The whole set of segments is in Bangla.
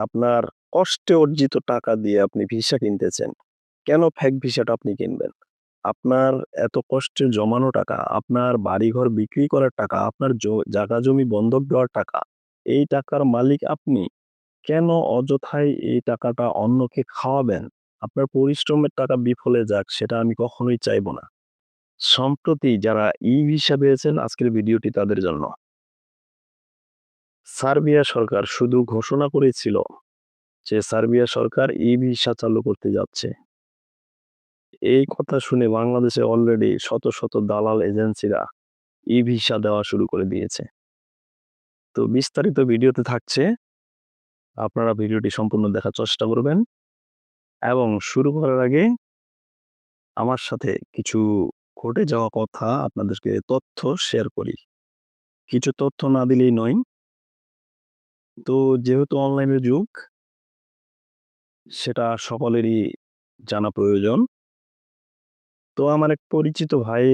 আপনার কষ্টে অর্জিত টাকা দিয়ে আপনি ভিসা কিনতেছেন। কেন ফেক ভিসাটা আপনি কিনবেন? আপনার এত কষ্টে জমানো টাকা, আপনার বাড়িঘর বিক্রি করার টাকা, আপনার জাগা জমি বন্ধক দেওয়ার টাকা, এই টাকার মালিক আপনি। কেন অযথায় এই টাকাটা অন্যকে খাওয়াবেন? আপনার পরিশ্রমের টাকা বিফলে যাক সেটা আমি কখনোই চাইব না। সম্প্রতি যারা ই-ভিসা পেয়েছেন আজকের ভিডিওটি তাদের জন্য। সার্বিয়া সরকার শুধু ঘোষণা করেছিল যে সার্বিয়া সরকার ই-ভিসা চালু করতে যাচ্ছে। এই কথা শুনে বাংলাদেশে অলরেডি শত, শত দালাল এজেন্সিরা ই-ভিসা দেওয়া শুরু করে দিয়েছে। তো বিস্তারিত ভিডিওতে থাকছে। আপনারা ভিডিওটি সম্পূর্ণ দেখার চেষ্টা করবেন। এবং শুরু করার আগে আমার সাথে কিছু ঘটে যাওয়া কথা আপনাদেরকে তথ্য শেয়ার করি। কিছু তথ্য না দিলেই নয়। তো যেহেতু অনলাইনের যুগ সেটা সকলেরই জানা প্রয়োজন। তো আমার এক পরিচিত ভাই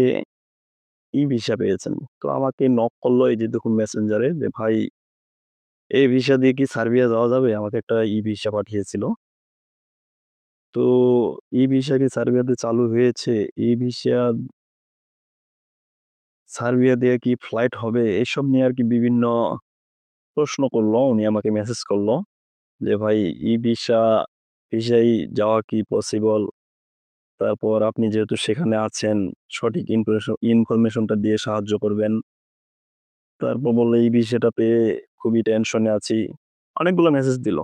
ই-ভিসা পেয়েছেন। তো আমাকে নক করল এই যে দেখুন মেসেঞ্জারে যে, "ভাই এই ভিসা দিয়ে কি সার্বিয়া যাওয়া যাবে?" আমাকে একটা ই-ভিসা পাঠিয়েছিল। তো ই-ভিসা কি সার্বিয়াতে চালু হয়েছে? ই-ভিসা সার্বিয়া দিয়ে কি ফ্লাইট হবে? এসব নিয়ে আর কি বিভিন্ন প্রশ্ন করল। উনি আমাকে মেসেজ করল যে, "ভাই ই-ভিসা ভিসায় যাওয়া কি পসিবল? তারপর আপনি যেহেতু সেখানে আছেন সঠিক ইনফরমেশন ইনফরমেশনটা দিয়ে সাহায্য করবেন।" তারপর বলল, "এই ভিসাটা পেয়ে খুবই টেনশনে আছি।" অনেকগুলো মেসেজ দিল।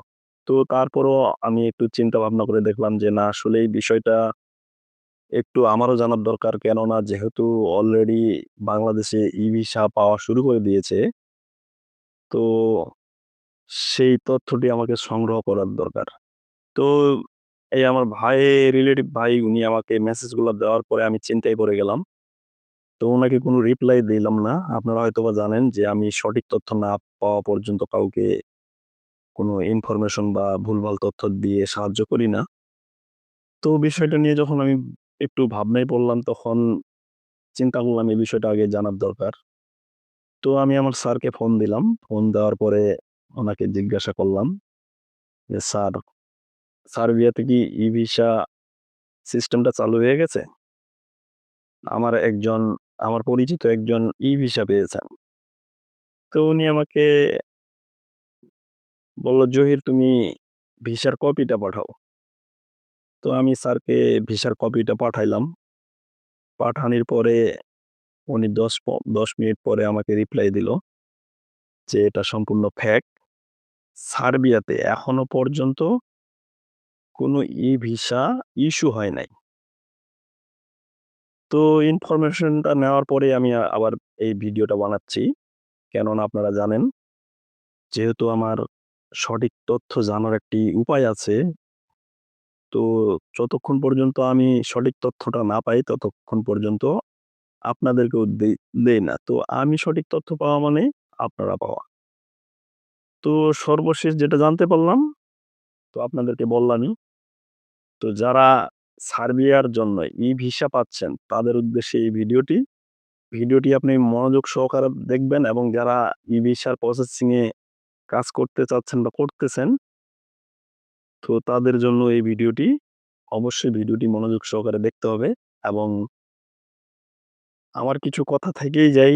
তো তারপরও আমি একটু চিন্তা ভাবনা করে দেখলাম যে না আসলে এই বিষয়টা একটু আমারও জানার দরকার। কেননা যেহেতু অলরেডি বাংলাদেশে ই-ভিসা পাওয়া শুরু করে দিয়েছে তো সেই তথ্যটি আমাকে সংগ্রহ করার দরকার। তো এই আমার ভাই রিলেটিভ ভাই, উনি আমাকে মেসেজগুলা দেওয়ার পরে আমি চিন্তায় পড়ে গেলাম। তো উনাকে কোনো রিপ্লাই দিলাম না। আপনারা হয়তোবা জানেন যে আমি সঠিক তথ্য না পাওয়া পর্যন্ত কাউকে কোনো ইনফরমেশন বা ভুলভাল তথ্য দিয়ে সাহায্য করি না। তো বিষয়টা নিয়ে যখন আমি একটু ভাবনায় পড়লাম, তখন চিন্তা করলাম এই বিষয়টা আগে জানার দরকার। তো আমি আমার স্যারকে ফোন দিলাম। ফোন দেওয়ার পরে ওনাকে জিজ্ঞাসা করলাম যে, "স্যার, সার্বিয়াতে কি ই-ভিসা সিস্টেমটা চালু হয়ে গেছে?" আমার একজন আমার পরিচিত একজন ই-ভিসা পেয়েছেন। তো উনি আমাকে বলল, "জহির তুমি ভিসার কপিটা পাঠাও।" তো আমি স্যারকে ভিসার কপিটা পাঠাইলাম। পাঠানির পরে উনি ১০ প ১০ মিনিট পরে আমাকে রিপ্লাই দিল যে, "এটা সম্পূর্ণ ফ্যাক সার্বিয়াতে এখনও পর্যন্ত কোনো ই-ভিসা ইস্যু হয় নাই।" তো ইনফরমেশনটা নেওয়ার পরে আমি আবার এই ভিডিওটা বানাচ্ছি। কেননা আপনারা জানেন যেহেতু আমার সঠিক তথ্য জানার একটি উপায় আছে তো যতক্ষণ পর্যন্ত আমি সঠিক তথ্যটা না পাই ততক্ষণ পর্যন্ত আপনাদেরকেও দেই দেই না। তো আমি সঠিক তথ্য পাওয়া মানে আপনারা পাওয়া। তো সর্বশেষ যেটা জানতে পারলাম, তো আপনাদেরকে বললামই। তো যারা সার্বিয়ার জন্য ই-ভিসা পাচ্ছেন, তাদের উদ্দেশ্যে এই ভিডিওটি। ভিডিওটি আপনি মনোযোগ সহকারে দেখবেন এবং যারা ই-ভিসার প্রসেসিং এ কাজ করতে চাচ্ছেন বা করতেছেন, তো তাদের জন্য এই ভিডিওটি। অবশ্যই ভিডিওটি মনোযোগ সহকারে দেখতে হবে এবং আমার কিছু কথা থেকেই যাই।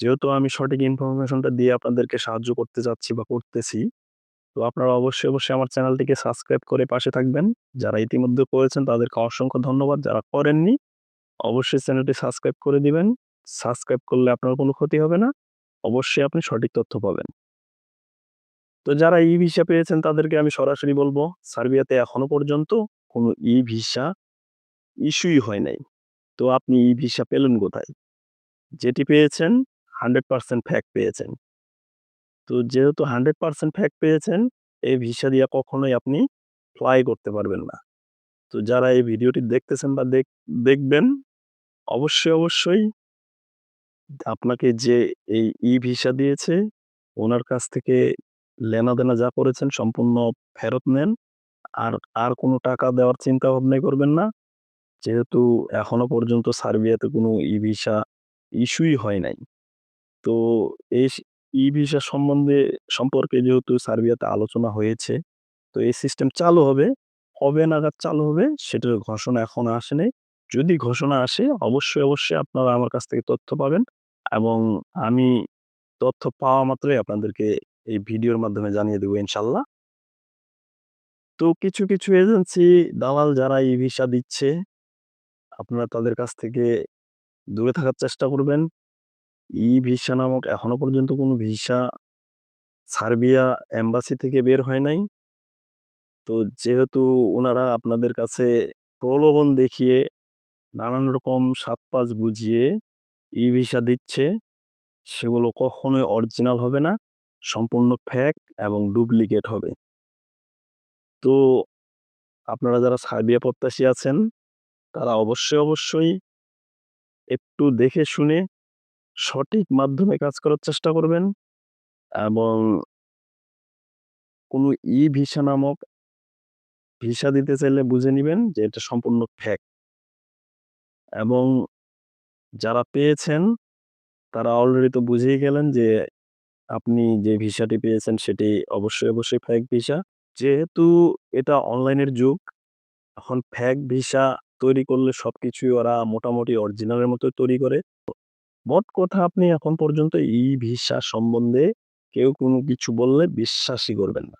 যেহেতু আমি সঠিক ইনফরমেশনটা দিয়ে আপনাদেরকে সাহায্য করতে চাচ্ছি বা করতেছি। তো আপনারা অবশ্যই, অবশ্যই আমার চ্যানেলটিকে সাবস্ক্রাইব করে পাশে থাকবেন। যারা ইতিমধ্যে করেছেন তাদেরকে অসংখ্য ধন্যবাদ। যারা করেননি অবশ্যই চ্যানেলটি সাবস্ক্রাইব করে দিবেন। সাবস্ক্রাইব করলে আপনার কোনো ক্ষতি হবে না। অবশ্যই আপনি সঠিক তথ্য পাবেন। তো যারা ই-ভিসা পেয়েছেন তাদেরকে আমি সরাসরি বলব, সার্বিয়াতে এখনও পর্যন্ত কোনো ই-ভিসা ইস্যুই হয় নাই। তো আপনি ই-ভিসা পেলেন কোথায়? যেটি পেয়েছেন 100% ফেক পেয়েছেন। তো যেহেতু 100% ফেক পেয়েছেন, এই ভিসা দিয়ে কখনোই আপনি ফ্লাই করতে পারবেন না। তো যারা এই ভিডিওটি দেখতেছেন বা দেখ দেখবেন অবশ্যই, অবশ্যই আপনাকে যে এই ই-ভিসা দিয়েছে ওনার কাছ থেকে লেনাদেনা যা করেছেন সম্পূর্ণ ফেরত নেন। আর, আর কোনো টাকা দেওয়ার চিন্তা ভাবনাই করবেন না। যেহেতু এখনও পর্যন্ত সার্বিয়াতে কোনো ই-ভিসা ইস্যুই হয় নাই। তো এই ই-ভিসা সম্বন্ধে সম্পর্কে যেহেতু সার্বিয়াতে আলোচনা হয়েছে তো এই সিস্টেম চালু হবে। কবে নাগাদ চালু হবে সেটার ঘোষণা এখনও আসে নাই। যদি ঘোষণা আসে অবশ্যই, অবশ্যই আপনারা আমার কাছ থেকে তথ্য পাবেন এবং আমি তথ্য পাওয়া মাত্রই আপনাদেরকে এই ভিডিওর মাধ্যমে জানিয়ে দেব ইনশাআল্লাহ। তো কিছু, কিছু এজেন্সি দালাল যারা ই-ভিসা দিচ্ছে আপনারা তাদের কাছ থেকে দূরে থাকার চেষ্টা করবেন। ই-ভিসা নামক এখনও পর্যন্ত কোনো ভিসা সার্বিয়া এম্বাসি থেকে বের হয় নাই। তো যেহেতু ওনারা আপনাদের কাছে প্রলোভন দেখিয়ে নানান রকম সাত-পাঁচ বুঝিয়ে ই-ভিসা দিচ্ছে, সেগুলো কখনোই অরিজিনাল হবে না। সম্পূর্ণ ফ্যাক এবং ডুপ্লিকেট হবে। তো আপনারা যারা সার্বিয়া প্রত্যাশী আছেন, তারা অবশ্যই, অবশ্যই একটু দেখে শুনে সঠিক মাধ্যমে কাজ করার চেষ্টা করবেন এবং কোনো ই-ভিসা নামক ভিসা দিতে চাইলে বুঝে নিবেন যে এটা সম্পূর্ণ ফ্যাক এবং যারা পেয়েছেন তারা অলরেডি তো বুঝেই গেলেন যে আপনি যে ভিসাটি পেয়েছেন সেটি অবশ্যই, অবশ্যই ফ্যাক ভিসা। যেহেতু এটা অনলাইনের যুগ, এখন ফ্যাক ভিসা তৈরি করলে সবকিছুই ওরা মোটামুটি অরিজিনালের মতো তৈরি করে। মোট কথা আপনি এখন পর্যন্ত ই-ভিসা সম্বন্ধে কেউ কোনো কিছু বললে বিশ্বাসই করবেন না।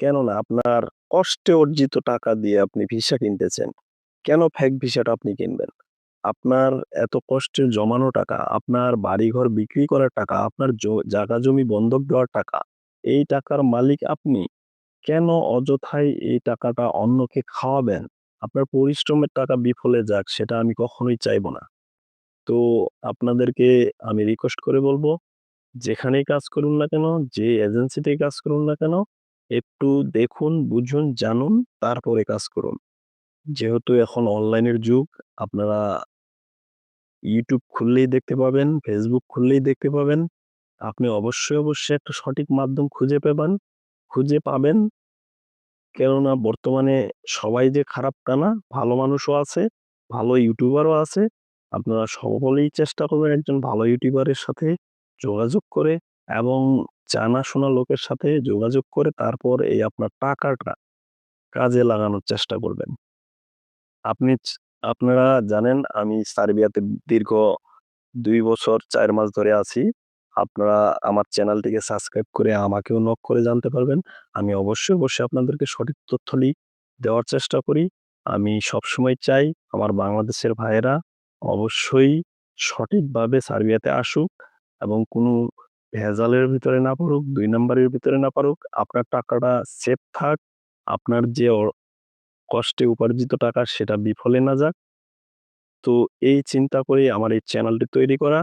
কেননা আপনার কষ্টে অর্জিত টাকা দিয়ে আপনি ভিসা কিনতেছেন। কেন ফেক ভিসাটা আপনি কিনবেন? আপনার এত কষ্টের জমানো টাকা, আপনার বাড়িঘর বিক্রি করার টাকা, আপনার জ জাগা জমি বন্ধক দেওয়ার টাকা, এই টাকার মালিক আপনি। কেন অযথায় এই টাকাটা অন্যকে খাওয়াবেন? আপনার পরিশ্রমের টাকা বিফলে যাক সেটা আমি কখনোই চাইব না। তো আপনাদেরকে আমি রিকোয়েস্ট করে বলব, যেখানেই কাজ করুন না কেন, যে এজেন্সিতেই কাজ করুন না কেন, একটু দেখুন, বুঝুন, জানুন, তারপরে কাজ করুন। যেহেতু এখন অনলাইনের যুগ, আপনারা YouTube খুললেই দেখতে পাবেন, Facebook খুললেই দেখতে পাবেন। আপনি অবশ্যই, অবশ্যই একটা সঠিক মাধ্যম খুঁজে পেবেন খুঁজে পাবেন। কেননা বর্তমানে সবাই যে খারাপ তা না, ভালো মানুষও আছে, ভালো ইউটিউবারও আছে। আপনারা সকলেই চেষ্টা করবেন একজন ভালো ইউটিউবারের সাথে যোগাযোগ করে এবং জানাশোনা লোকের সাথে যোগাযোগ করে তারপর এই আপনার টাকাটা কাজে লাগানোর চেষ্টা করবেন। আপনি আপনারা জানেন আমি সার্বিয়াতে দীর্ঘ ২ বছর ৪ মাস ধরে আছি। আপনারা আমার চ্যানেলটিকে সাবস্ক্রাইব করে আমাকেও নক করে জানতে পারবেন। আমি অবশ্যই, অবশ্যই আপনাদেরকে সঠিক তথ্যলি দেওয়ার চেষ্টা করি। আমি সবসময় চাই আমার বাংলাদেশের ভাইয়েরা অবশ্যই সঠিকভাবে সার্বিয়াতে আসুক এবং কোনো ভেজালের ভিতরে না পড়ুক, দুই নম্বরের ভিতরে না পারুক। আপনার টাকাটা সেফ থাক। আপনার যে কষ্টে উপার্জিত টাকা সেটা বিফলে না যাক। তো এই চিন্তা করে আমার এই চ্যানেলটি তৈরি করা।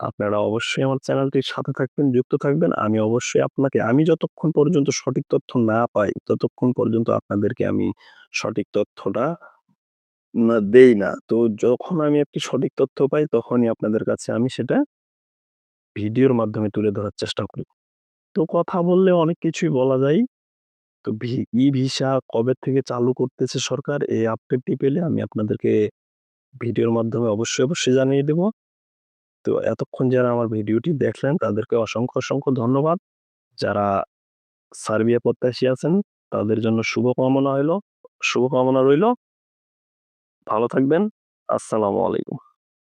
আপনারা অবশ্যই আমার চ্যানেলটির সাথে থাকবেন, যুক্ত থাকবেন। আমি অবশ্যই আপনাকে আমি যতক্ষণ পর্যন্ত সঠিক তথ্য না পাই, ততক্ষণ পর্যন্ত আপনাদেরকে আমি সঠিক তথ্যটা দেই না। তো যখন আমি একটি সঠিক তথ্য পাই তখনই আপনাদের কাছে আমি সেটা ভিডিওর মাধ্যমে তুলে ধরার চেষ্টা করি। তো কথা বললে অনেক কিছুই বলা যায়। তো ভি ই-ভিসা কবে থেকে চালু করতেছে সরকার এই আপডেটটি পেলে আমি আপনাদেরকে ভিডিওর মাধ্যমে অবশ্যই, অবশ্যই জানিয়ে দেব। তো এতক্ষণ যারা আমার ভিডিওটি দেখলেন তাদেরকে অসংখ্য, অসংখ্য ধন্যবাদ। যারা সার্বিয়া প্রত্যাশী আছেন তাদের জন্য শুভকামনা হইল শুভকামনা রইল ভালো থাকবেন। আসসালামু আলাইকুম।